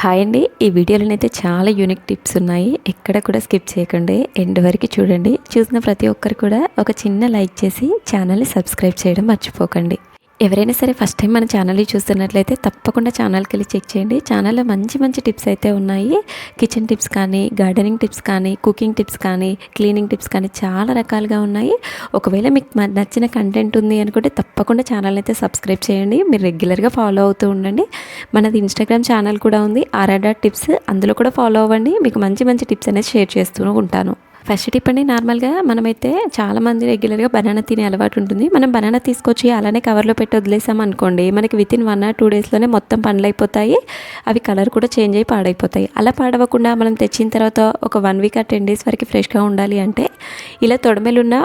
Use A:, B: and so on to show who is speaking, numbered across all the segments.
A: Hi అండి. ఈ వీడియోలో అయితే చాలా యూనిక్ టిప్స్ ఉన్నాయి. ఎక్కడ కూడా స్కిప్ చేయకండి. ఎండ్ వరకు చూడండి. చూసిన ప్రతి ఒక్కరు కూడా ఒక చిన్న లైక్ చేసి ఛానల్ని సబ్స్క్రైబ్ చేయడం మర్చిపోకండి. ఎవరైనా సరే ఫస్ట్ టైం మన ఛానల్ చూస్తున్నట్లయితే తప్పకుండా ఛానల్కి వెళ్ళి చెక్ చేయండి. ఛానల్లో మంచి మంచి టిప్స్ అయితే ఉన్నాయి. కిచెన్ టిప్స్ కానీ గార్డెనింగ్ టిప్స్ కానీ కుకింగ్ టిప్స్ కానీ క్లీనింగ్ టిప్స్ కానీ చాలా రకాలుగా ఉన్నాయి. ఒకవేళ మీకు నచ్చిన కంటెంట్ ఉంది అనుకుంటే తప్పకుండా ఛానల్ అయితే సబ్స్క్రైబ్ చేయండి. మీరు రెగ్యులర్గా ఫాలో అవుతూ ఉండండి. మనది ఇన్స్టాగ్రామ్ ఛానల్ కూడా ఉంది ఆర్ఆర్ టిప్స్ అందులో కూడా ఫాలో అవ్వండి. మీకు మంచి మంచి టిప్స్ అనేది షేర్ చేస్తూ ఉంటాను. ఫస్ట్ టిప్ అండి నార్మల్గా మనమైతే చాలామంది రెగ్యులర్గా బనానా తినే అలవాటు ఉంటుంది. మనం బనానా తీసుకొచ్చి అలానే కవర్లో పెట్టి వదిలేసాం అనుకోండి మనకి with in one or two డేస్లోనే మొత్తం పండ్లు అయిపోతాయి అవి కలర్ కూడా చేంజ్ అయ్యి పాడైపోతాయి. అలా పాడవకుండా మనం తెచ్చిన తర్వాత ఒక వన్ వీక్ ఆ టెన్ డేస్ వరకు ఫ్రెష్గా ఉండాలి అంటే ఇలా తొడమెలున్న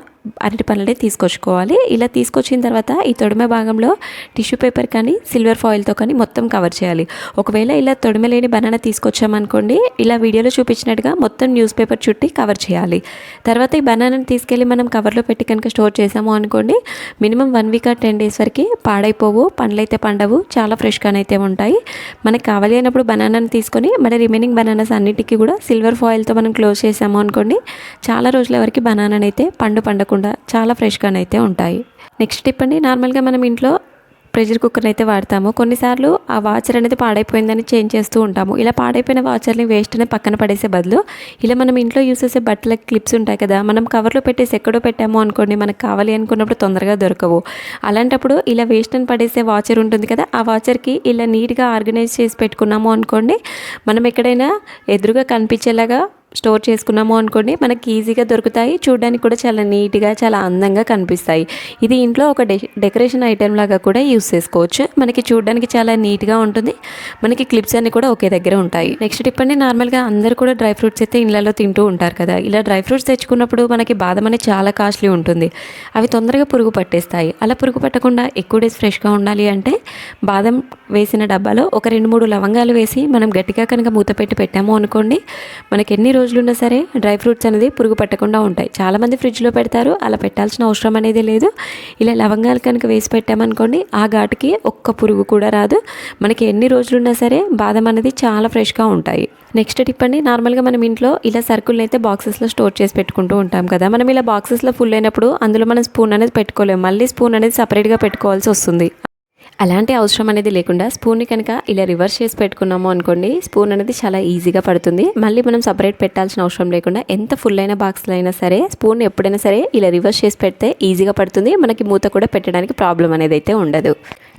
A: అరటి పళ్ళనే తీసుకొచ్చుకోవాలి. ఇలా తీసుకొచ్చిన తర్వాత ఈ తొడిమె భాగంలో టిష్యూ పేపర్ కానీ సిల్వర్ ఫాయిల్తో కానీ మొత్తం కవర్ చేయాలి. ఒకవేళ ఇలా తొడిమె లేని బనానా తీసుకొచ్చామనుకోండి ఇలా వీడియోలో చూపించినట్టుగా మొత్తం న్యూస్ పేపర్ చుట్టి కవర్ చేయాలి. తర్వాత ఈ బనానాని తీసుకెళ్ళి మనం కవర్లో పెట్టి కనుక స్టోర్ చేసాము అనుకోండి minimum one week or ten days వరకు పాడైపోవు పండ్లైతే పండవు చాలా ఫ్రెష్గానైతే ఉంటాయి. మనకి కావాలి అయినప్పుడు బనానాని తీసుకొని మన రిమైనింగ్ బనానాస్ అన్నిటికీ కూడా సిల్వర్ ఫాయిల్తో మనం క్లోజ్ చేసాము అనుకోండి చాలా రోజుల వరకు బనానాని అయితే పండు పండకుండా చాలా ఫ్రెష్గానైతే ఉంటాయి. నెక్స్ట్ టిప్ అండి నార్మల్గా మనం ఇంట్లో ప్రెషర్ కుక్కర్ని అయితే వాడతాము. కొన్నిసార్లు ఆ వాచర్ అనేది పాడైపోయిందని చేంజ్ చేస్తూ ఉంటాము. ఇలా పాడైపోయిన వాచర్ని వేస్ట్ అనేది పక్కన పడేసే బదులు ఇలా మనం ఇంట్లో యూస్ చేసే బట్టల క్లిప్స్ ఉంటాయి కదా మనం కవర్లో పెట్టేసి ఎక్కడో పెట్టాము అనుకోండి మనకు కావాలి అనుకున్నప్పుడు తొందరగా దొరకవు. అలాంటప్పుడు ఇలా వేస్ట్ అని పడేసే వాచర్ ఉంటుంది కదా ఆ వాచర్కి ఇలా నీట్గా ఆర్గనైజ్ చేసి పెట్టుకున్నాము అనుకోండి మనం ఎక్కడైనా ఎదురుగా కనిపించేలాగా స్టోర్ చేసుకున్నాము అనుకోండి మనకి ఈజీగా దొరుకుతాయి. చూడడానికి కూడా చాలా నీట్గా చాలా అందంగా కనిపిస్తాయి. ఇది ఇంట్లో ఒక డె డెకరేషన్ ఐటెం లాగా కూడా యూస్ చేసుకోవచ్చు. మనకి చూడడానికి చాలా నీట్గా ఉంటుంది. మనకి క్లిప్స్ అన్ని కూడా ఒకే దగ్గర ఉంటాయి. నెక్స్ట్ టిప్ అండి నార్మల్గా అందరు కూడా డ్రై ఫ్రూట్స్ అయితే ఇళ్ళలో తింటూ ఉంటారు కదా. ఇలా డ్రై ఫ్రూట్స్ తెచ్చుకున్నప్పుడు మనకి బాదం అనేది చాలా కాస్ట్లీ ఉంటుంది. అవి తొందరగా పురుగు పట్టేస్తాయి. అలా పురుగు పట్టకుండా ఎక్కువ డేస్ ఫ్రెష్గా ఉండాలి అంటే బాదం వేసిన డబ్బాలో ఒక రెండు మూడు లవంగాలు వేసి మనం గట్టిగా కనుక మూత పెట్టి పెట్టాము అనుకోండి మనకి ఎన్ని రోజులు రోజులున్నా సరే డ్రై ఫ్రూట్స్ అనేది పురుగు పట్టకుండా ఉంటాయి. చాలామంది ఫ్రిడ్జ్లో పెడతారు. అలా పెట్టాల్సిన అవసరం అనేది లేదు. ఇలా లవంగాలు కనుక వేసి పెట్టామనుకోండి ఆ ఘాటుకి ఒక్క పురుగు కూడా రాదు. మనకి ఎన్ని రోజులున్నా సరే బాదం అనేది చాలా ఫ్రెష్గా ఉంటాయి. నెక్స్ట్ టిప్ అండి నార్మల్గా మనం ఇంట్లో ఇలా సరుకులను అయితే బాక్సెస్లో స్టోర్ చేసి పెట్టుకుంటూ ఉంటాం కదా. మనం ఇలా బాక్సెస్లో ఫుల్ అయినప్పుడు అందులో మనం స్పూన్ అనేది పెట్టుకోలేము. మళ్ళీ స్పూన్ అనేది సపరేట్గా పెట్టుకోవాల్సి వస్తుంది. అలాంటి అవసరం అనేది లేకుండా స్పూన్ని కనుక ఇలా రివర్స్ చేసి పెట్టుకున్నాము అనుకోండి స్పూన్ అనేది చాలా ఈజీగా పడుతుంది. మళ్ళీ మనం సపరేట్ పెట్టాల్సిన అవసరం లేకుండా ఎంత ఫుల్ అయిన బాక్స్లో అయినా సరే స్పూన్ ఎప్పుడైనా సరే ఇలా రివర్స్ చేసి పెడితే ఈజీగా పడుతుంది. మనకి మూత కూడా పెట్టడానికి ప్రాబ్లం అనేది అయితే ఉండదు.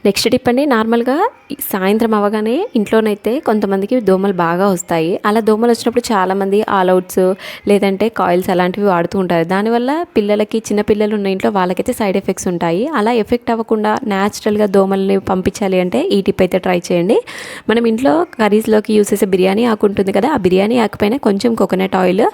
A: నెక్స్ట్ టిప్ అండి నార్మల్గా ఈ సాయంత్రం అవ్వగానే ఇంట్లోనైతే కొంతమందికి దోమలు బాగా వస్తాయి. అలా దోమలు వచ్చినప్పుడు చాలామంది ఆల్ అవుట్స్ లేదంటే కాయిల్స్ అలాంటివి వాడుతూ ఉంటారు. దానివల్ల పిల్లలకి చిన్న పిల్లలు ఉన్న ఇంట్లో వాళ్ళకైతే సైడ్ ఎఫెక్ట్స్ ఉంటాయి. అలా ఎఫెక్ట్ అవ్వకుండా న్యాచురల్గా దోమల్ని పంపించాలి అంటే ఈ టిప్ అయితే ట్రై చేయండి. మనం ఇంట్లో కర్రీస్లోకి యూస్ చేసే బిర్యానీ ఆకు ఉంటుంది కదా ఆ బిర్యానీ ఆకుపైన కొంచెం కోకోనట్ ఆయిల్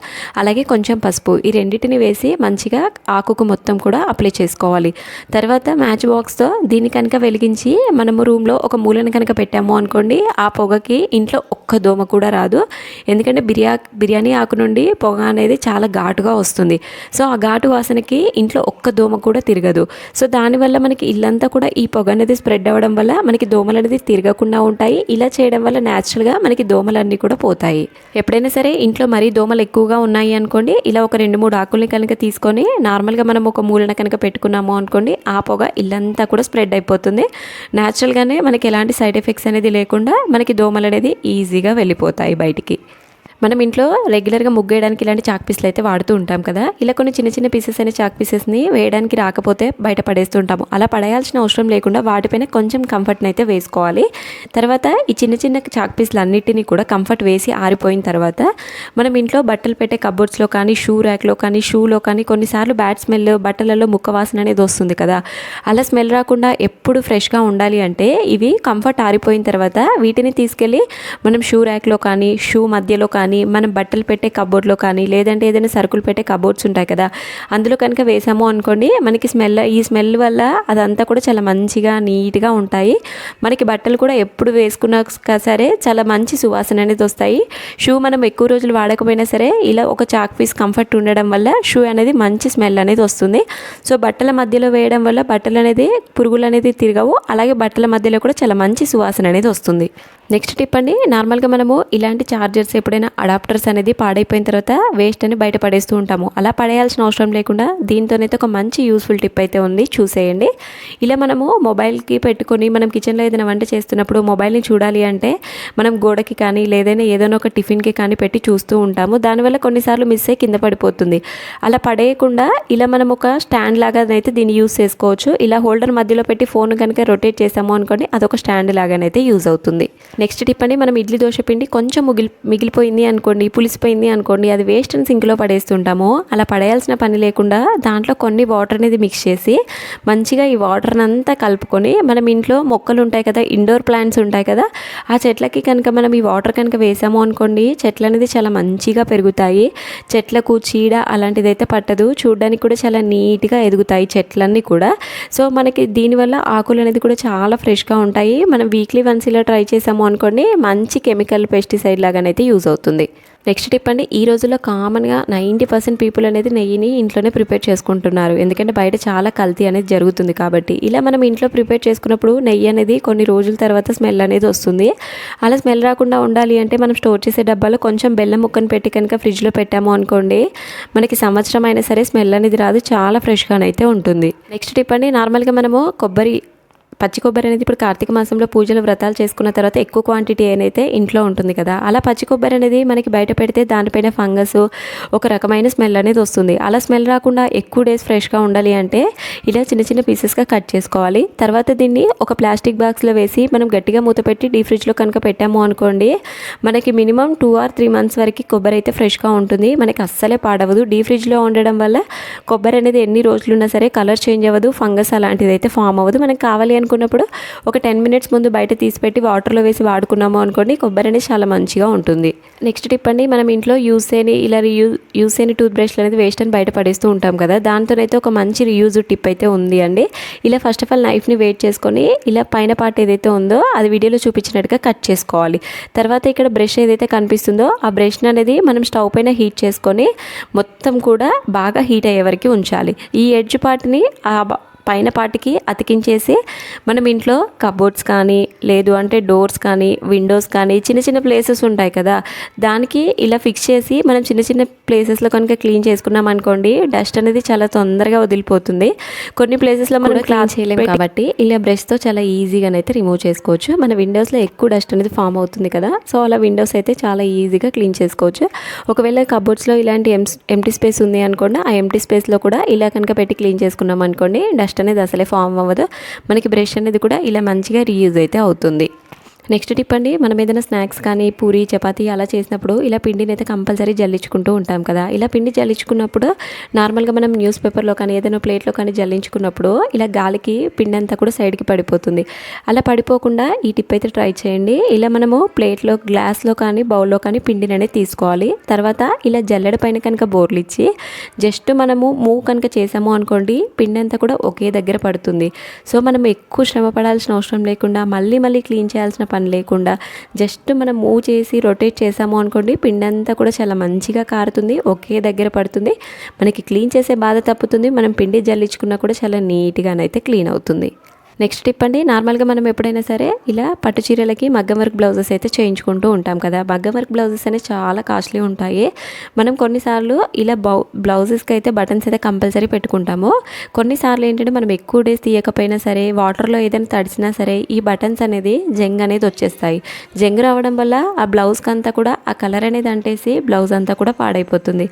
A: అలాగే కొంచెం పసుపు ఈ రెండింటిని వేసి మంచిగా ఆకుకు మొత్తం కూడా అప్లై చేసుకోవాలి. తర్వాత మ్యాచ్ బాక్స్తో దీన్ని కనుక వెలిగించి మనము రూమ్లో ఒక మూలను కనుక పెట్టాము అనుకోండి ఆ పొగకి ఇంట్లో ఒక్క దోమ కూడా రాదు. ఎందుకంటే బిర్యా బిర్యానీ ఆకు నుండి పొగ అనేది చాలా ఘాటుగా వస్తుంది. సో ఆ ఘాటు వాసనకి ఇంట్లో ఒక్క దోమ కూడా తిరగదు. సో దానివల్ల మనకి ఇల్లంతా కూడా ఈ పొగ అనేది స్ప్రెడ్ అవ్వడం వల్ల మనకి దోమలు అనేది తిరగకుండా ఉంటాయి. ఇలా చేయడం వల్ల న్యాచురల్గా మనకి దోమలన్నీ కూడా పోతాయి. ఎప్పుడైనా సరే ఇంట్లో మరీ దోమలు ఎక్కువగా ఉన్నాయి అనుకోండి ఇలా ఒక రెండు మూడు ఆకుల్ని కనుక తీసుకొని నార్మల్గా మనం ఒక మూలన కనుక పెట్టుకున్నాము అనుకోండి ఆ పొగ ఇల్లంతా కూడా స్ప్రెడ్ అయిపోతుంది. న్యాచురల్గానే మనకి ఎలాంటి సైడ్ ఎఫెక్ట్స్ అనేది లేకుండా మనకి దోమలు అనేది ఈజీగా వెళ్ళిపోతాయి బయటికి. మనం ఇంట్లో రెగ్యులర్గా ముగ్గేయడానికి ఇలాంటి చాక్ పీసులు అయితే వాడుతూ ఉంటాం కదా. ఇలా కొన్ని చిన్న చిన్న పీసెస్ అనే చాక్ పీసెస్ని వేయడానికి రాకపోతే బయట పడేస్తుంటాము. అలా పడేయాల్సిన అవసరం లేకుండా వాటిపైన కొంచెం కంఫర్ట్ని అయితే వేసుకోవాలి. తర్వాత ఈ చిన్న చిన్న చాక్ పీసులు అన్నిటినీ కూడా కంఫర్ట్ వేసి ఆరిపోయిన తర్వాత మనం ఇంట్లో బట్టలు పెట్టే కబోర్డ్స్లో కానీ షూ ర్యాక్లో కానీ షూలో కానీ కొన్నిసార్లు బ్యాడ్ స్మెల్ బట్టలలో ముక్క వాసన అనేది వస్తుంది కదా. అలా స్మెల్ రాకుండా ఎప్పుడు ఫ్రెష్గా ఉండాలి అంటే ఇవి కంఫర్ట్ ఆరిపోయిన తర్వాత వీటిని తీసుకెళ్ళి మనం షూ ర్యాక్లో కానీ షూ మధ్యలో కానీ కానీ మనం బట్టలు పెట్టే కబోర్డ్లో కానీ లేదంటే ఏదైనా సరుకులు పెట్టే కబోర్డ్స్ ఉంటాయి కదా అందులో కనుక వేసాము అనుకోండి మనకి స్మెల్ ఈ స్మెల్ వల్ల అదంతా కూడా చాలా మంచిగా నీట్గా ఉంటాయి. మనకి బట్టలు కూడా ఎప్పుడు వేసుకున్నా సరే చాలా మంచి సువాసన అనేది వస్తాయి. షూ మనం ఎక్కువ రోజులు వాడకపోయినా సరే ఇలా ఒక చాక్ పీస్ కంఫర్ట్ ఉండడం వల్ల షూ అనేది మంచి స్మెల్ అనేది వస్తుంది. సో బట్టల మధ్యలో వేయడం వల్ల బట్టలు అనేది పురుగులు అనేది తిరగవు. అలాగే బట్టల మధ్యలో కూడా చాలా మంచి సువాసన అనేది వస్తుంది. నెక్స్ట్ టిప్ అండి నార్మల్గా మనము ఇలాంటి చార్జర్స్ ఎప్పుడైనా అడాప్టర్స్ అనేది పాడైపోయిన తర్వాత వేస్ట్ అని బయట పడేస్తూ ఉంటాము. అలా పడేయాల్సిన అవసరం లేకుండా దీంతోనైతే ఒక మంచి యూస్ఫుల్ టిప్ అయితే ఉంది. చూసేయండి. ఇలా మనము మొబైల్కి పెట్టుకొని మనం కిచెన్లో ఏదైనా వంట చేస్తున్నప్పుడు మొబైల్ని చూడాలి అంటే మనం గోడకి కానీ లేదైనా ఏదైనా ఒక టిఫిన్కి కానీ పెట్టి చూస్తూ ఉంటాము. దానివల్ల కొన్నిసార్లు మిస్ అయ్యి కింద పడిపోతుంది. అలా పడేయకుండా ఇలా మనం ఒక స్టాండ్ లాగానైతే దీన్ని యూస్ చేసుకోవచ్చు. ఇలా హోల్డర్ మధ్యలో పెట్టి ఫోన్ కనుక రొటేట్ చేసాము అనుకోండి అదొక స్టాండ్ లాగానైతే యూజ్ అవుతుంది. నెక్స్ట్ టిప్ అండి మనం ఇడ్లీ దోశ పిండి కొంచెం మిగిలి మిగిలిపోయింది అనుకోండి పులిసిపోయింది అనుకోండి అది వేస్ట్ అని సింక్లో పడేస్తుంటాము. అలా పడేయాల్సిన పని లేకుండా దాంట్లో కొన్ని వాటర్ అనేది మిక్స్ చేసి మంచిగా ఈ వాటర్ని అంతా కలుపుకొని మనం ఇంట్లో మొక్కలు ఉంటాయి కదా ఇండోర్ ప్లాంట్స్ ఉంటాయి కదా ఆ చెట్లకి కనుక మనం ఈ వాటర్ కనుక వేసాము అనుకోండి చెట్లు అనేది చాలా మంచిగా పెరుగుతాయి. చెట్లకు చీడ అలాంటిది అయితే పట్టదు. చూడడానికి కూడా చాలా నీట్గా ఎదుగుతాయి చెట్లన్నీ కూడా. సో మనకి దీనివల్ల ఆకులు అనేది కూడా చాలా ఫ్రెష్గా ఉంటాయి. మనం వీక్లీ వన్స్ ఇలా ట్రై చేసాము అనుకోండి మంచి కెమికల్ పెస్టిసైడ్ లాగానైతే యూజ్ అవుతుంది. నెక్స్ట్ టిప్ అండి ఈ రోజుల్లో కామన్గా నైంటీ పర్సెంట్ పీపుల్ అనేది నెయ్యిని ఇంట్లోనే ప్రిపేర్ చేసుకుంటున్నారు. ఎందుకంటే బయట చాలా కల్తీ అనేది జరుగుతుంది కాబట్టి. ఇలా మనం ఇంట్లో ప్రిపేర్ చేసుకున్నప్పుడు నెయ్యి అనేది కొన్ని రోజుల తర్వాత స్మెల్ అనేది వస్తుంది. అలా స్మెల్ రాకుండా ఉండాలి అంటే మనం స్టోర్ చేసే డబ్బాలో కొంచెం బెల్లం ముక్కను పెట్టి కనుక ఫ్రిడ్జ్లో పెట్టాము అనుకోండి మనకి సంవత్సరం అయినా సరే స్మెల్ అనేది రాదు చాలా ఫ్రెష్గానైతే ఉంటుంది. నెక్స్ట్ టిప్ అండి నార్మల్గా మనము కొబ్బరి పచ్చి కొబ్బరి అనేది ఇప్పుడు కార్తీక మాసంలో పూజలు వ్రతాలు చేసుకున్న తర్వాత ఎక్కువ క్వాంటిటీ అయితే ఇంట్లో ఉంటుంది కదా అలా పచ్చి కొబ్బరి అనేది మనకి బయట పెడితే దానిపైన ఫంగస్ ఒక రకమైన స్మెల్ అనేది వస్తుంది. అలా స్మెల్ రాకుండా ఎక్కువ డేస్ ఫ్రెష్గా ఉండాలి అంటే ఇలా చిన్న చిన్న పీసెస్గా కట్ చేసుకోవాలి. తర్వాత దీన్ని ఒక ప్లాస్టిక్ బాక్స్లో వేసి మనం గట్టిగా మూత పెట్టి డీ ఫ్రిడ్జ్లో కనుక పెట్టాము అనుకోండి మనకి minimum two or three months వరకు కొబ్బరి అయితే ఫ్రెష్గా ఉంటుంది. మనకి అస్సలే పాడవదు. డీ ఫ్రిడ్జ్లో ఉండడం వల్ల కొబ్బరి అనేది ఎన్ని రోజులు ఉన్నా సరే కలర్ చేంజ్ అవ్వదు ఫంగస్ అలాంటిది అయితే ఫామ్ అవ్వదు. మనకి కావాలి అనుకుంటే అనుకున్నప్పుడు ఒక టెన్ మినిట్స్ ముందు బయట తీసిపెట్టి వాటర్లో వేసి వాడుకున్నాము అనుకోండి కొబ్బరి అనేది చాలా మంచిగా ఉంటుంది. నెక్స్ట్ టిప్ అండి మనం ఇంట్లో యూస్ చేయని ఇలా రియూ యూస్ చేయని టూత్ బ్రష్లు అనేది వేస్ట్ అని బయట పడేస్తూ ఉంటాం కదా. దాంతోనైతే ఒక మంచి రియూజ్ టిప్ అయితే ఉంది అండి. ఇలా ఫస్ట్ ఆఫ్ ఆల్ నైఫ్ని వెయిట్ చేసుకొని ఇలా పైన పార్ట్ ఏదైతే ఉందో అది వీడియోలో చూపించినట్టుగా కట్ చేసుకోవాలి. తర్వాత ఇక్కడ బ్రష్ ఏదైతే కనిపిస్తుందో ఆ బ్రష్ అనేది మనం స్టవ్ పైన హీట్ చేసుకొని మొత్తం కూడా బాగా హీట్ అయ్యే వరకు ఉంచాలి. ఈ ఎడ్జ్ పార్ట్ని పైన పాటికి అతికించేసి మనం ఇంట్లో కబోర్డ్స్ కానీ లేదు అంటే డోర్స్ కానీ విండోస్ కానీ చిన్న చిన్న ప్లేసెస్ ఉంటాయి కదా దానికి ఇలా ఫిక్స్ చేసి మనం చిన్న చిన్న ప్లేసెస్లో కనుక క్లీన్ చేసుకున్నాం అనుకోండి డస్ట్ అనేది చాలా తొందరగా వదిలిపోతుంది. కొన్ని ప్లేసెస్లో మనం క్లీన్ చేయలేము కాబట్టి ఇలా బ్రష్తో చాలా ఈజీగానైతే రిమూవ్ చేసుకోవచ్చు. మన విండోస్లో ఎక్కువ డస్ట్ అనేది ఫామ్ అవుతుంది కదా సో అలా విండోస్ అయితే చాలా ఈజీగా క్లీన్ చేసుకోవచ్చు. ఒకవేళ కబోర్డ్స్లో ఇలాంటి ఎంటీ స్పేస్ ఉంది అనుకోండి ఆ ఎంటీ స్పేస్లో కూడా ఇలా కనుక పెట్టి క్లీన్ చేసుకున్నాం అనుకోండి డస్ట్ అనేది అసలే ఫామ్ అవ్వదు. మనకి బ్రష్ అనేది కూడా ఇలా మంచిగా రీయూజ్ అయితే అవుతుంది. నెక్స్ట్ టిప్ అండి మనం ఏదైనా స్నాక్స్ కానీ పూరి చపాతీ అలా చేసినప్పుడు ఇలా పిండిని అయితే కంపల్సరీ జల్లించుకుంటూ ఉంటాం కదా. ఇలా పిండి జల్లించుకున్నప్పుడు నార్మల్గా మనం న్యూస్ పేపర్లో కానీ ఏదైనా ప్లేట్లో కానీ జల్లించుకున్నప్పుడు ఇలా గాలికి పిండి అంతా కూడా సైడ్కి పడిపోతుంది. అలా పడిపోకుండా ఈ టిప్ అయితే ట్రై చేయండి. ఇలా మనము ప్లేట్లో గ్లాస్లో కానీ బౌల్లో కానీ పిండిని అనేది తీసుకోవాలి. తర్వాత ఇలా జల్లెడ పైన కనుక బోర్లు ఇచ్చి జస్ట్ మనము మూవ్ కనుక చేసాము అనుకోండి పిండి అంతా కూడా ఒకే దగ్గర పడుతుంది. సో మనం ఎక్కువ శ్రమ పడాల్సిన అవసరం లేకుండా మళ్ళీ మళ్ళీ క్లీన్ చేయాల్సిన పని లేకుండా జస్ట్ మనం మూవ్ చేసి రొటేట్ చేసాము అనుకోండి పిండి అంతా కూడా చాలా మంచిగా కారుతుంది ఒకే దగ్గర పడుతుంది. మనకి క్లీన్ చేసే బాధ తప్పుతుంది మనం పిండి జల్లించుకున్నా కూడా చాలా నీట్గానైతే క్లీన్ అవుతుంది. నెక్స్ట్ టిప్ అండి నార్మల్గా మనం ఎప్పుడైనా సరే ఇలా పట్టు చీరలకి మగ్గం వర్క్ బ్లౌజెస్ అయితే చేయించుకుంటూ ఉంటాం కదా. మగ్గం వర్క్ బ్లౌజెస్ అనేవి చాలా కాస్ట్లీ ఉంటాయి. మనం కొన్నిసార్లు ఇలా బౌ బ్లౌజెస్కి అయితే బటన్స్ అయితే కంపల్సరీ పెట్టుకుంటాము. కొన్నిసార్లు ఏంటంటే మనం ఎక్కువ డేస్ తీయకపోయినా సరే వాటర్లో ఏదైనా తడిచినా సరే ఈ బటన్స్ అనేది జంగ్ అనేది వచ్చేస్తాయి. జంగ్ రావడం వల్ల ఆ బ్లౌజ్కి అంతా కూడా ఆ కలర్ అనేది అంటేసి బ్లౌజ్ అంతా కూడా పాడైపోతుంది.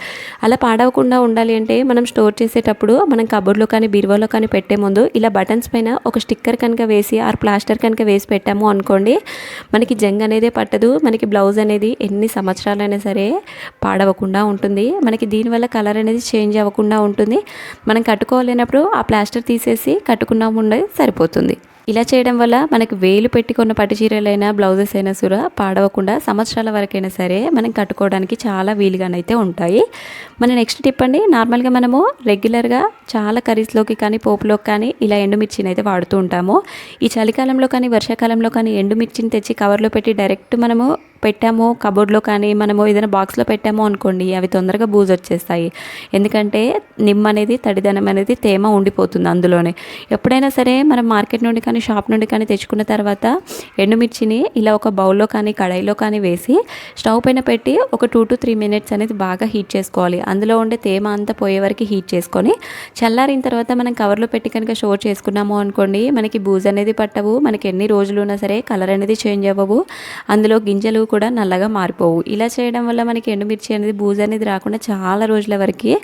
A: అలా పాడవకుండా ఉండాలి అంటే మనం స్టోర్ చేసేటప్పుడు మనం కబోర్డ్లో కానీ బీరువాలో కానీ పెట్టే ముందు ఇలా బటన్స్ పైన ఒక స్టిక్ స్టిక్కర్ కనుక వేసి ఆర్ ప్లాస్టర్ కనుక వేసి పెట్టాము అనుకోండి మనకి జంగ్ అనేదే పట్టదు. మనకి బ్లౌజ్ అనేది ఎన్ని సంవత్సరాలైనా సరే పాడవకుండా ఉంటుంది. మనకి దీనివల్ల కలర్ అనేది చేంజ్ అవ్వకుండా ఉంటుంది. మనం కట్టుకోలేనప్పుడు ఆ ప్లాస్టర్ తీసేసి కట్టుకున్నాము ఉండేది సరిపోతుంది. ఇలా చేయడం వల్ల మనకి వేలు పెట్టుకున్న పట్టు చీరలైనా బ్లౌజెస్ అయినా సుర పాడవకుండా సంవత్సరాల వరకైనా సరే మనం కట్టుకోవడానికి చాలా వీలుగానైతే ఉంటాయి. మన నెక్స్ట్ టిప్ అండి నార్మల్గా మనము రెగ్యులర్గా చాలా కర్రీస్లోకి కానీ పోపులోకి కానీ ఇలా ఎండుమిర్చిని అయితే వాడుతూ ఉంటాము. ఈ చలికాలంలో కానీ వర్షాకాలంలో కానీ ఎండుమిర్చిని తెచ్చి కవర్లో పెట్టి డైరెక్ట్ మనము పెట్టామో కబోర్డ్లో కానీ మనము ఏదైనా బాక్స్లో పెట్టామో అనుకోండి అవి తొందరగా బూజు వచ్చేస్తాయి. ఎందుకంటే నిమ్మ అనేది తడిదనం అనేది తేమ ఉండిపోతుంది అందులోనే. ఎప్పుడైనా సరే మనం మార్కెట్ నుండి కానీ షాప్ నుండి కానీ తెచ్చుకున్న తర్వాత ఎండుమిర్చిని ఇలా ఒక బౌల్లో కానీ కడాయిలో కానీ వేసి స్టవ్ పైన పెట్టి ఒక టూ టు త్రీ మినిట్స్ అనేది బాగా హీట్ చేసుకోవాలి. అందులో ఉండే తేమ అంతా పోయే వరకు హీట్ చేసుకొని చల్లారిన తర్వాత మనం కవర్లో పెట్టి కనుక స్టోర్ చేసుకున్నాము అనుకోండి మనకి బూజు అనేది పట్టవు. మనకి ఎన్ని రోజులు ఉన్నా సరే కలర్ అనేది చేంజ్ అవ్వవు. అందులో గింజలు కూడా నల్లగా మారిపోవు. ఇలా చేయడం వల్ల మనకి ఎండుమిర్చి అనేది బూజు అనేది రాకుండా చాలా రోజుల వరకు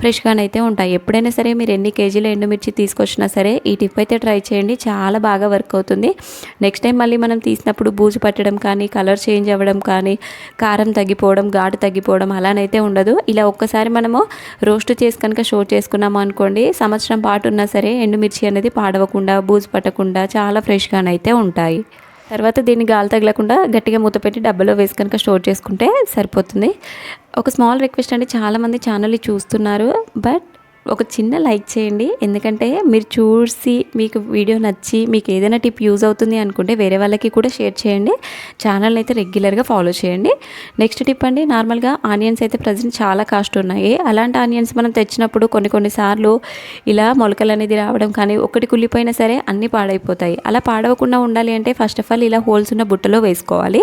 A: ఫ్రెష్గానైతే ఉంటాయి. ఎప్పుడైనా సరే మీరు ఎన్ని కేజీల ఎండుమిర్చి తీసుకొచ్చినా సరే ఈ టిప్ అయితే ట్రై చేయండి. చాలా బాగా వర్క్ అవుతుంది. నెక్స్ట్ టైం మళ్ళీ మనం తీసినప్పుడు బూజు పట్టడం కానీ కలర్ చేంజ్ అవ్వడం కానీ కారం తగ్గిపోవడం ఘాటు తగ్గిపోవడం అలానైతే ఉండదు. ఇలా ఒక్కసారి మనము రోస్ట్ చేసి కనుక షో చేసుకున్నాము అనుకోండి సంవత్సరం పాటు ఉన్నా సరే ఎండుమిర్చి అనేది పాడవకుండా బూజు పట్టకుండా చాలా ఫ్రెష్గానైతే ఉంటాయి. తర్వాత దీన్ని గాలి తగలకుండా గట్టిగా మూత పెట్టి డబ్బాలో వేసి కనుక స్టోర్ చేసుకుంటే సరిపోతుంది. ఒక స్మాల్ రిక్వెస్ట్ అండి చాలామంది ఛానల్ని చూస్తున్నారు బట్ ఒక చిన్న లైక్ చేయండి. ఎందుకంటే మీరు చూసి మీకు వీడియో నచ్చి మీకు ఏదైనా టిప్ యూజ్ అవుతుంది అనుకుంటే వేరే వాళ్ళకి కూడా షేర్ చేయండి. ఛానల్ని అయితే రెగ్యులర్గా ఫాలో చేయండి. నెక్స్ట్ టిప్ అండి నార్మల్గా ఆనియన్స్ అయితే ప్రజెంట్ చాలా కాస్ట్ ఉన్నాయి. అలాంటి ఆనియన్స్ మనం తెచ్చినప్పుడు కొన్ని కొన్నిసార్లు ఇలా మొలకలు అనేది రావడం కానీ ఒకటి కుళ్ళిపోయినా సరే అన్నీ పాడైపోతాయి. అలా పాడవకుండా ఉండాలి అంటే ఫస్ట్ ఆఫ్ ఆల్ ఇలా హోల్స్ ఉన్న బుట్టలో వేసుకోవాలి.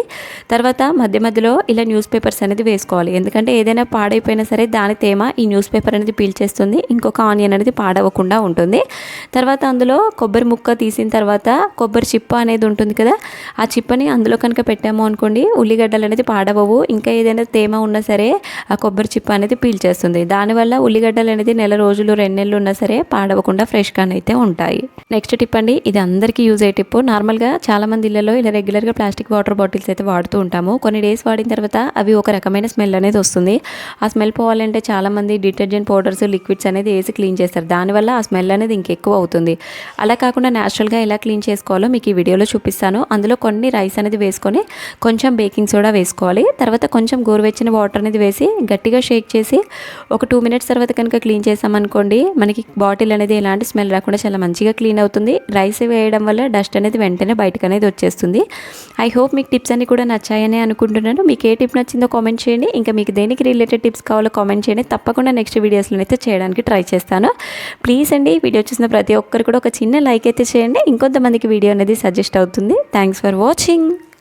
A: తర్వాత మధ్య మధ్యలో ఇలా న్యూస్ పేపర్స్ అనేది వేసుకోవాలి. ఎందుకంటే ఏదైనా పాడైపోయినా సరే దాని తేమ ఈ న్యూస్ పేపర్ అనేది పీల్చేస్తుంది. ఇంకొక ఆనియన్ అనేది పాడవకుండా ఉంటుంది. తర్వాత అందులో కొబ్బరి ముక్క తీసిన తర్వాత కొబ్బరి చిప్ప అనేది ఉంటుంది కదా ఆ చిప్పని అందులో కనుక పెట్టాము అనుకోండి ఉల్లిగడ్డలు అనేది పాడవవు. ఇంకా ఏదైనా తేమ ఉన్నా సరే ఆ కొబ్బరి చిప్ప అనేది పీల్చేస్తుంది. దానివల్ల ఉల్లిగడ్డలు అనేది నెల రోజులు రెండు నెలలు ఉన్నా సరే పాడవకుండా ఫ్రెష్గా అయితే ఉంటాయి. నెక్స్ట్ టిప్ అండి ఇది అందరికీ యూజ్ అయ్యే టిప్. నార్మల్గా చాలా మంది ఇళ్ళలో ఇలా రెగ్యులర్గా ప్లాస్టిక్ వాటర్ బాటిల్స్ అయితే వాడుతూ ఉంటాము. కొన్ని డేస్ వాడిన తర్వాత అవి ఒక రకమైన స్మెల్ అనేది వస్తుంది. ఆ స్మెల్ పోవాలంటే చాలామంది డిటర్జెంట్ పౌడర్స్ లిక్విడ్స్ అనేది వేసి క్లీన్ చేస్తారు. దానివల్ల ఆ స్మెల్ అనేది ఇంకెక్కువ అవుతుంది. అలా కాకుండా న్యాచురల్గా ఎలా క్లీన్ చేసుకోవాలో మీకు ఈ వీడియోలో చూపిస్తాను. అందులో కొన్ని రైస్ అనేది వేసుకొని కొంచెం బేకింగ్ సోడా వేసుకోవాలి. తర్వాత కొంచెం గోరువెచ్చిన వాటర్ అనేది వేసి గట్టిగా షేక్ చేసి ఒక టూ మినిట్స్ తర్వాత కనుక క్లీన్ చేసామనుకోండి మనకి బాటిల్ అనేది ఎలాంటి స్మెల్ రాకుండా చాలా మంచిగా క్లీన్ అవుతుంది. రైస్ వేయడం వల్ల డస్ట్ అనేది వెంటనే బయటకు అనేది వచ్చేస్తుంది. ఐ హోప్ మీకు టిప్స్ అన్ని కూడా నచ్చాయని అనుకుంటున్నాను. మీకు ఏ టిప్ నచ్చిందో కామెంట్ చేయండి. ఇంకా మీకు దేనికి రిలేటెడ్ టిప్స్ కావాలో కామెంట్ చేయండి. తప్పకుండా నెక్స్ట్ వీడియోస్లో అయితే చేయడానికి ట్రై చేస్తాను. ప్లీజ్ అండి వీడియో చూసిన ప్రతి ఒక్కరు కూడా ఒక చిన్న లైక్ అయితే చేయండి. ఇంకొంతమందికి వీడియో అనేది సజెస్ట్ అవుతుంది. Thanks for watching